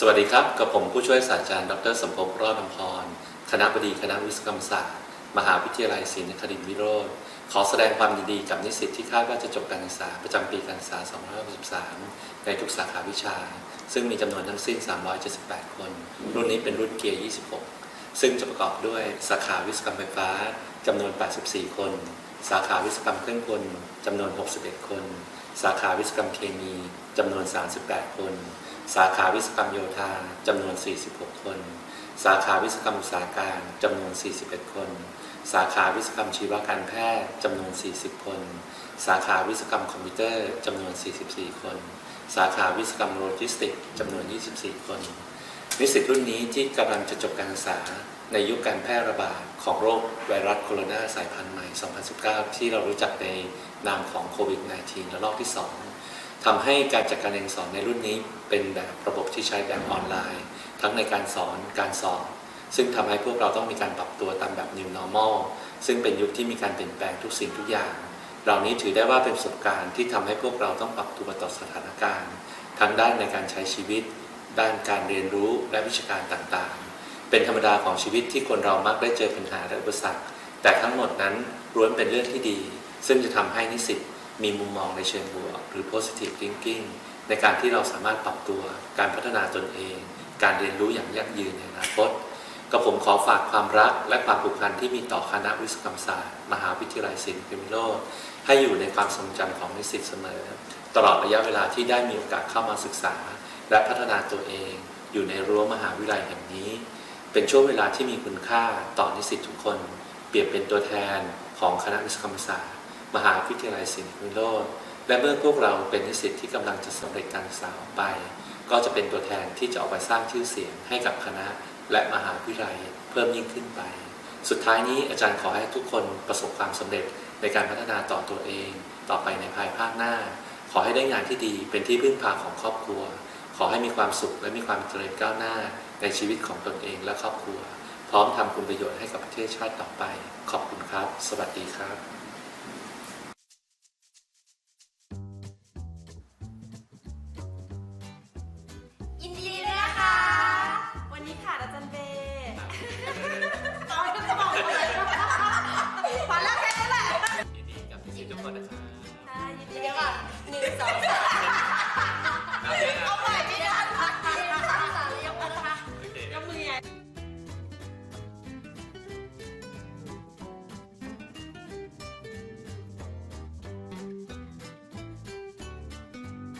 สวัสดีครับ กับผมผู้ช่วยศาสตราจารย์ ดรสมภพรอดอำพร คณะบดีคณะวิศวกรรมศาสตร์ มหาวิทยาลัยศรีนครินทร์วิโรธขอแสดงความยินดีกับนิสิตที่คาดว่าจะจบการศึกษาประจำปีการศึกษา 2563 ในทุกสาขาวิชา ซึ่งมีจำนวนทั้งสิ้น 378 คน รุ่นนี้เป็นรุ่นเกียร์ 26 ซึ่งจะประกอบด้วยสาขาวิศวกรรมไฟฟ้าจำนวน 84 คน สาขาวิศวกรรมเครื่องกลจำนวน 61 คน สาขาวิศวกรรมเคมีจำนวน 38 คน สาขาวิศวกรรมโยธาจำนวน 46 คน สาขาวิศวกรรมอุตสาหการจำนวน 41 คน สาขาวิศวกรรมชีวการแพทย์จำนวน 40 คน สาขาวิศวกรรมคอมพิวเตอร์จำนวน 44 คน สาขาวิศวกรรมโลจิสติกจำนวน 24 คน นิสิตรุ่นนี้ที่กำลังจะจบการศึกษา ในยุคการแพร่ระบาดของโรคไวรัสโคโรนาสายพันธุ์ใหม่ 2019 ที่เรารู้จักในนามของโควิด -19 ระลอกที่ 2ทำให้การจัดการเรียนสอนในรุ่นนี้เป็นแบบระบบที่ใช้แบบออนไลน์ ทั้งในการสอนการสอบซึ่งทำให้พวกเราต้องมีการปรับตัวตามแบบ New Normal ซึ่งเป็นยุคที่มีการเปลี่ยนแปลงทุกสิ่งทุกอย่าง เหล่านี้ถือได้ว่าเป็นประสบการณ์ที่ทำให้พวกเราต้องปรับตัวต่อสถานการณ์ ทั้งด้านในการใช้ชีวิต ด้านการเรียนรู้และวิชาการต่างๆ เป็นธรรมดาของชีวิตที่คนเรามักได้เจอปัญหาและอุปสรรค แต่ทั้งหมดนั้นล้วนเป็นเรื่องที่ดี ซึ่งจะทำให้นิสิตมีมุมมองในเชิงบวก หรือ positive thinking ในการที่เราสามารถปรับตัวการพัฒนาตนเอง การเรียนรู้อย่างยั่งยืนในอนาคตก็ผมขอฝากความรักและความผูกพันที่มีต่อคณะวิศวกรรมศาสตร์ มหาวิทยาลัยศิลป์พิโลกให้อยู่ในความทรงจำของนิสิตเสมอ ตลอดระยะเวลาที่ได้มีโอกาสเข้ามาศึกษา และพัฒนาตัวเอง อยู่ในรั้วมหาวิทยาลัยแห่งนี้ เป็นช่วงเวลาที่มีคุณค่าต่อนิสิตทุกคน เปรียบเป็นตัวแทนของคณะวิศวกรรมศาสตร์ มหาวิทยาลัยศิลป์พิโลกและเมื่อพวกเราเป็นนิสิตที่กำลังจะสำเร็จการศึกษาไป ก็จะเป็นตัวแทนที่จะออกไปสร้างชื่อเสียงให้กับคณะและมหาวิทยาลัยเพิ่มยิ่งขึ้นไป สุดท้ายนี้อาจารย์ขอให้ทุกคนประสบความสำเร็จในการพัฒนาต่อตัวเอง ต่อไปในภายภาคหน้า ขอให้ได้งานที่ดีเป็นที่พึ่งพาของครอบครัว ขอให้มีความสุขและมีความเจริญก้าวหน้าในชีวิตของตนเองและครอบครัว พร้อมทำคุณประโยชน์ให้กับประเทศชาติต่อไป ขอบคุณครับ สวัสดีครับ